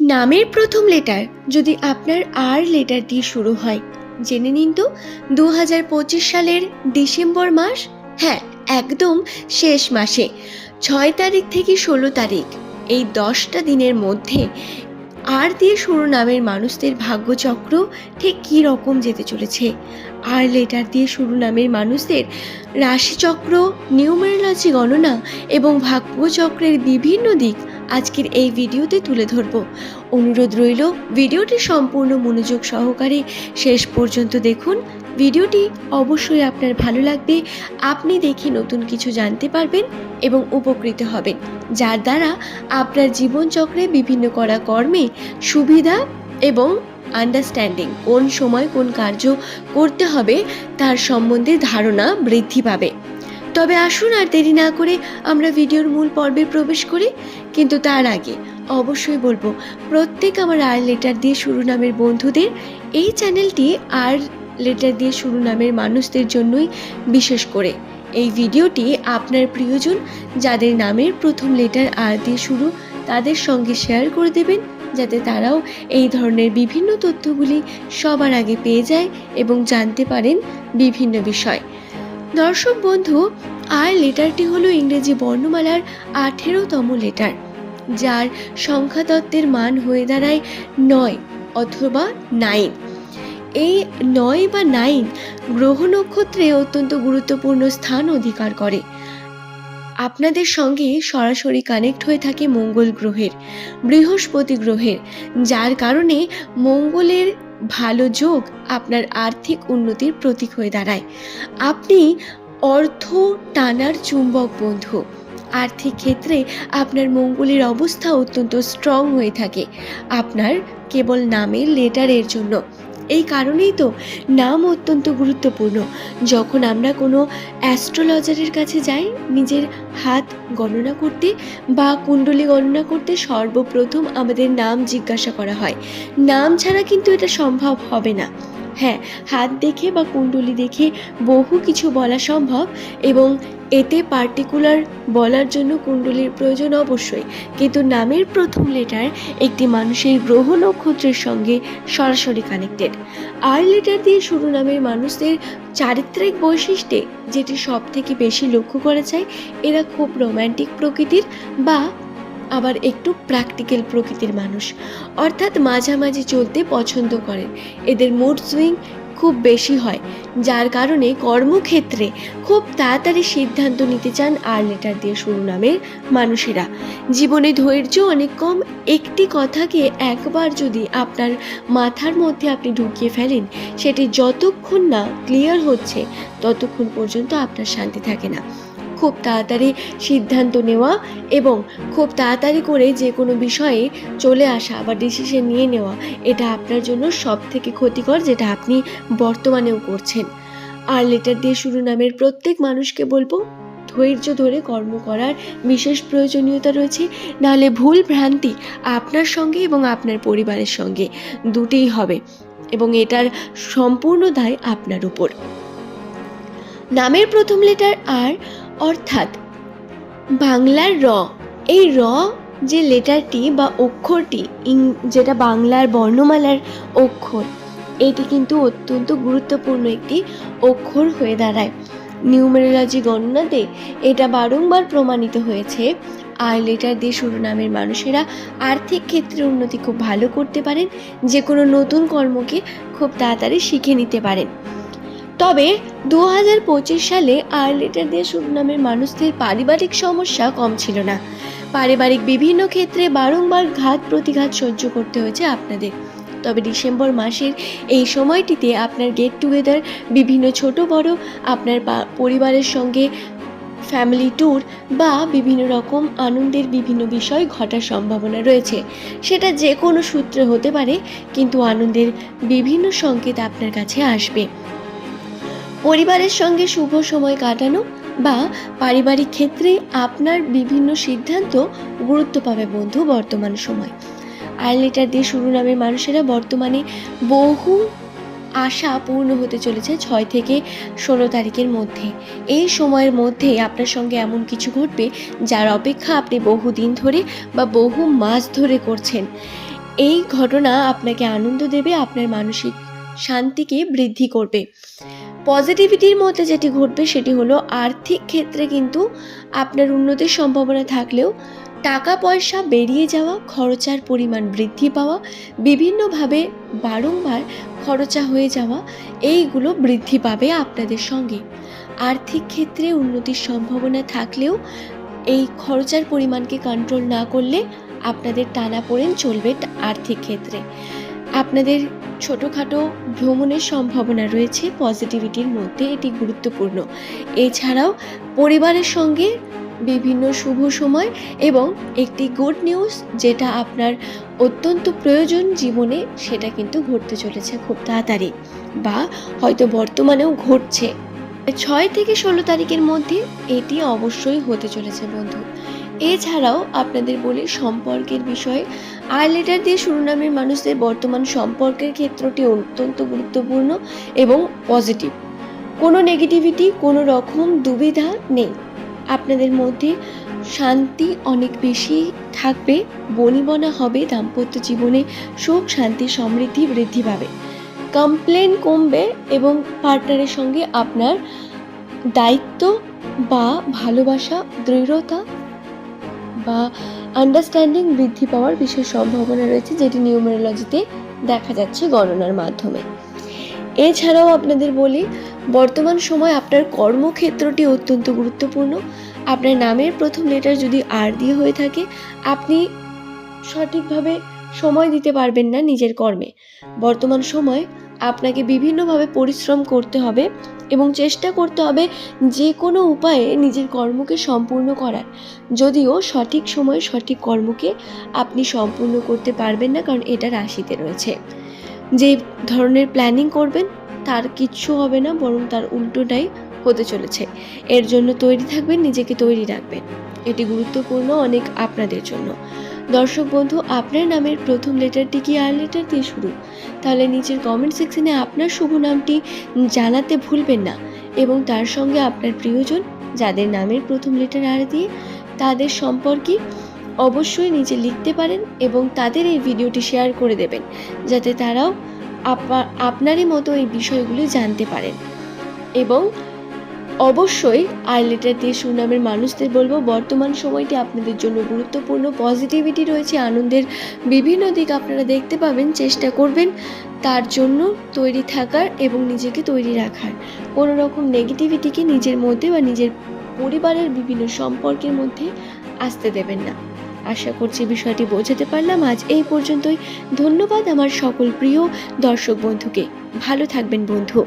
নামের প্রথম লেটার যদি আপনার আর লেটার দিয়ে শুরু হয়, জেনে নিন তো দু হাজার পঁচিশ সালের ডিসেম্বর মাস হ্যাঁ একদম শেষ মাসে, ছয় তারিখ থেকে ষোলো তারিখ, এই দশটা দিনের মধ্যে আর দিয়ে শুরু নামের মানুষদের ভাগ্যচক্র ঠিক কী রকম যেতে চলেছে, আর লেটার দিয়ে শুরু নামের মানুষদের রাশিচক্র, নিউমেরোলজি গণনা এবং ভাগ্যচক্রের বিভিন্ন দিক আজকের এই ভিডিওতে তুলে ধরব। অনুরোধ রইল, ভিডিওটি সম্পূর্ণ মনোযোগ সহকারে শেষ পর্যন্ত দেখুন। ভিডিওটি অবশ্যই আপনার ভালো লাগবে, আপনি দেখে নতুন কিছু জানতে পারবেন এবং উপকৃত হবেন। যার দ্বারা আপনার জীবনচক্রে বিভিন্ন করা কর্মে সুবিধা এবং আন্ডারস্ট্যান্ডিং কোন সময় কোন কার্য করতে হবে, তার সম্বন্ধে ধারণা বৃদ্ধি পাবে। তবে আসুন আর দেরি না করে আমরা ভিডিওর মূল পর্বে প্রবেশ করি। কিন্তু তার আগে অবশ্যই বলব, প্রত্যেক আমার আর লেটার দিয়ে শুরু নামের বন্ধুদের, এই চ্যানেলটি আর লেটার দিয়ে শুরু নামের মানুষদের জন্যই বিশেষ করে। এই ভিডিওটি আপনার প্রিয়জন যাদের নামের প্রথম লেটার আর দিয়ে শুরু, তাদের সঙ্গে শেয়ার করে দেবেন, যাতে তারাও এই ধরনের বিভিন্ন তথ্যগুলি সবার আগে পেয়ে যায় এবং জানতে পারেন বিভিন্ন বিষয়। দর্শক বন্ধু, আর লেটারটি হলো ইংরেজি বর্ণমালার আঠেরোতম লেটার, যার সংখ্যাতত্ত্বের মান হয়ে দাঁড়ায় নয় অথবা নাইন। এই নয় বা নাইন গ্রহ নক্ষত্রে অত্যন্ত গুরুত্বপূর্ণ স্থান অধিকার করে। আপনাদের সঙ্গে সরাসরি কানেক্ট হয়ে থাকে মঙ্গল গ্রহের, বৃহস্পতি গ্রহের, যার কারণে মঙ্গলের ভালো যোগ আপনার আর্থিক উন্নতির প্রতীক হয়ে দাঁড়ায়। আপনি অর্থ টানার চুম্বক বন্ধু। আর্থিক ক্ষেত্রে আপনার মঙ্গলের অবস্থা অত্যন্ত স্ট্রং হয়ে থাকে। আপনার কেবল নামের লেটারের জন্য। এই কারণেই তো নাম অত্যন্ত গুরুত্বপূর্ণ। যখন আমরা কোনো অ্যাস্ট্রোলজারের কাছে যাই, নিজের হাত গণনা করতে বা কুণ্ডলী গণনা করতে সর্বপ্রথম আমাদের নাম জিজ্ঞাসা করা হয়। নাম ছাড়া কিন্তু এটা সম্ভব হবে না। হ্যাঁ হাত দেখে বা কুণ্ডলী দেখে বহু কিছু বলা সম্ভব এবং এতে পার্টিকুলার বলার জন্য কুণ্ডলীর প্রয়োজন অবশ্যই। কিন্তু নামের প্রথম লেটার একটি মানুষের গ্রহ নক্ষত্রের সঙ্গে সরাসরি কানেক্টেড আর লেটার দিয়ে শুরু নামের মানুষদের চারিত্রিক বৈশিষ্ট্যে যেটি সব থেকে বেশি লক্ষ্য করা যায়, এরা খুব রোম্যান্টিক প্রকৃতির বা আবার একটু প্র্যাকটিক্যাল প্রকৃতির মানুষ। অর্থাৎ মাঝামাঝি চলতে পছন্দ করেন এদের মুড সুইং খুব বেশি হয়, যার কারণে কর্মক্ষেত্রে খুব তাড়াতাড়ি সিদ্ধান্ত নিতে চান আর লেটার দিয়ে শুরু নামের মানুষেরা। জীবনে ধৈর্য অনেক কম, একটি কথাকে একবার যদি আপনার মাথার মধ্যে আপনি ঢুকিয়ে ফেলেন, সেটি যতক্ষণ না ক্লিয়ার হচ্ছে, ততক্ষণ পর্যন্ত আপনার শান্তি থাকে না। খুব তাড়াতাড়ি সিদ্ধান্ত নেওয়া এবং খুব তাড়াতাড়ি করে যে কোনো বিষয়ে চলে আসা বা ডিসিশন নিয়ে নেওয়া, এটা আপনার জন্য সব থেকে ক্ষতিকর যেটা আপনি বর্তমানেও করছেন। আর লেটার দিয়ে শুরু নামের প্রত্যেক মানুষকে বলব, ধৈর্য ধরে কর্ম করার বিশেষ প্রয়োজনীয়তা রয়েছে। নাহলে ভুল ভ্রান্তি আপনার সঙ্গে এবং আপনার পরিবারের সঙ্গে দুটেই হবে এবং এটার সম্পূর্ণ দায় আপনার উপর। নামের প্রথম লেটার আর অর্থাৎ বাংলার র, এই র যে লেটারটি বা অক্ষরটি ইং- যেটা বাংলার বর্ণমালার অক্ষর, এটি কিন্তু অত্যন্ত গুরুত্বপূর্ণ একটি অক্ষর হয়ে দাঁড়ায়। নিউমেরোলজি গণনাতে এটা বারংবার প্রমাণিত হয়েছে। আর লেটার দিয়ে শুরু নামের মানুষেরা আর্থিক ক্ষেত্রে উন্নতি খুব ভালো করতে পারেন যে কোনো নতুন কর্মকে খুব তাড়াতাড়ি শিখে নিতে পারেন। তবে দু হাজার পঁচিশ সালে আর লেটার দিয়ে নামের মানুষদের পারিবারিক সমস্যা কম ছিল না। পারিবারিক বিভিন্ন ক্ষেত্রে বারংবার ঘাত প্রতিঘাত সহ্য করতে হয়েছে আপনাদের। তবে ডিসেম্বর মাসের এই সময়টিতে আপনার গেট টুগেদার বিভিন্ন ছোট বড়, আপনার পরিবারের সঙ্গে ফ্যামিলি ট্যুর বা বিভিন্ন রকম আনন্দের বিভিন্ন বিষয় ঘটার সম্ভাবনা রয়েছে। সেটা যে কোনো সূত্রে হতে পারে, কিন্তু আনন্দের বিভিন্ন সংকেত আপনার কাছে আসবে। পরিবারের সঙ্গে শুভ সময় কাটানো বা পারিবারিক ক্ষেত্রে আপনার বিভিন্ন সিদ্ধান্ত গুরুত্ব পাবে বন্ধু বর্তমান সময়। আর দিয়ে শুরু নামের মানুষেরা বর্তমানে বহু আশা পূর্ণ হতে চলেছে ছয় থেকে ষোলো তারিখের মধ্যে। এই সময়ের মধ্যে আপনার সঙ্গে এমন কিছু ঘটবে যার অপেক্ষা আপনি বহু দিন ধরে বা বহু মাস ধরে করছেন। এই ঘটনা আপনাকে আনন্দ দেবে, আপনার মানসিক শান্তিকে বৃদ্ধি করবে। পজিটিভিটির মধ্যে যেটি ঘটবে সেটি হলো আর্থিক ক্ষেত্রে কিন্তু আপনার উন্নতির সম্ভাবনা থাকলেও টাকা পয়সা বেরিয়ে যাওয়া, খরচার পরিমাণ বৃদ্ধি পাওয়া, বিভিন্নভাবে বারংবার খরচা হয়ে যাওয়া, এইগুলো বৃদ্ধি পাবে আপনাদের সঙ্গে। আর্থিক ক্ষেত্রে উন্নতির সম্ভাবনা থাকলেও এই খরচার পরিমাণকে কন্ট্রোল না করলে আপনাদের টানা পড়েন চলবে আর্থিক ক্ষেত্রে। আপনাদের ছোটোখাটো ভ্রমণের সম্ভাবনা রয়েছে পজিটিভিটির মধ্যে এটি গুরুত্বপূর্ণ। এছাড়াও পরিবারের সঙ্গে বিভিন্ন শুভ সময় এবং একটি গুড নিউজ যেটা আপনার অত্যন্ত প্রয়োজন জীবনে, সেটা কিন্তু ঘটতে চলেছে খুব তাড়াতাড়ি বা হয়তো বর্তমানেও ঘটছে। ছয় থেকে ষোলো তারিখের মধ্যে এটি অবশ্যই হতে চলেছে বন্ধু। এছাড়াও আপনাদের বলি সম্পর্কের বিষয়ে আর লেটার দিয়ে শিরোনামের মানুষদের বর্তমান সম্পর্কের ক্ষেত্রটি অত্যন্ত গুরুত্বপূর্ণ এবং পজিটিভ। কোনো নেগেটিভিটি কোনো রকম দুবিধা নেই। আপনাদের মধ্যে শান্তি অনেক বেশি থাকবে বনিবনা হবে, দাম্পত্য জীবনে সুখ, শান্তি, সমৃদ্ধি বৃদ্ধি পাবে। কমপ্লেন কমবে এবং পার্টনারের সঙ্গে আপনার দায়িত্ব বা ভালোবাসা, দৃঢ়তা বা আন্ডারস্ট্যান্ডিং বৃদ্ধি পাওয়ার বিশেষ সম্ভাবনা রয়েছে যেটি নিউমেরোলজিতে দেখা যাচ্ছে গণনার মাধ্যমে। এছাড়াও আপনাদের বলি, বর্তমান সময় আপনার কর্মক্ষেত্রটি অত্যন্ত গুরুত্বপূর্ণ। আপনার নামের প্রথম লেটার যদি আর দিয়ে হয়ে থাকে, আপনি সঠিকভাবে সময় দিতে পারবেন না নিজের কর্মে। বর্তমান সময় আপনাকে বিভিন্নভাবে পরিশ্রম করতে হবে এবং চেষ্টা করতে হবে যে কোনো উপায়ে নিজের কর্মকে সম্পূর্ণ করার। যদিও সঠিক সময়ে সঠিক কর্মকে আপনি সম্পূর্ণ করতে পারবেন না, কারণ এটা রাশিতে রয়েছে। যে ধরনের প্ল্যানিং করবেন, তার কিচ্ছু হবে না, বরং তার উল্টোটাই হতে চলেছে। এর জন্য তৈরি থাকবেন, নিজেকে তৈরি রাখবেন। এটি গুরুত্বপূর্ণ অনেক আপনাদের জন্য। দর্শক বন্ধু, আপনার নামের প্রথম লেটারটি কি আর লেটার দিয়ে শুরু? তাহলে নিচের কমেন্ট সেকশনে আপনার শুভ নামটি জানাতে ভুলবেন না এবং তার সঙ্গে আপনার প্রিয়জন যাদের নামের প্রথম লেটার আর দিয়ে তাদের সম্পর্কে অবশ্যই নিচে লিখতে পারেন এবং তাদের এই ভিডিওটি শেয়ার করে দেবেন, যাতে তারাও আপা- আপনারই মতো এই বিষয়গুলি জানতে পারেন। এবং অবশ্যই আই লেটার দিয়ে সুনামের মানুষদের বলব, বর্তমান সময়টি আপনাদের জন্য গুরুত্বপূর্ণ। পজিটিভিটি রয়েছে, আনন্দের বিভিন্ন দিক আপনারা দেখতে পাবেন, চেষ্টা করবেন তার জন্য তৈরি থাকার এবং নিজেকে তৈরি রাখার। কোনো রকম নেগেটিভিটিকে নিজের মধ্যে বা নিজের পরিবারের বিভিন্ন সম্পর্কের মধ্যে আসতে দেবেন না। আশা করছি বিষয়টি বোঝাতে পারলাম। আজ এই পর্যন্তই। ধন্যবাদ আমার সকল প্রিয় দর্শক বন্ধুকে। ভালো থাকবেন বন্ধু।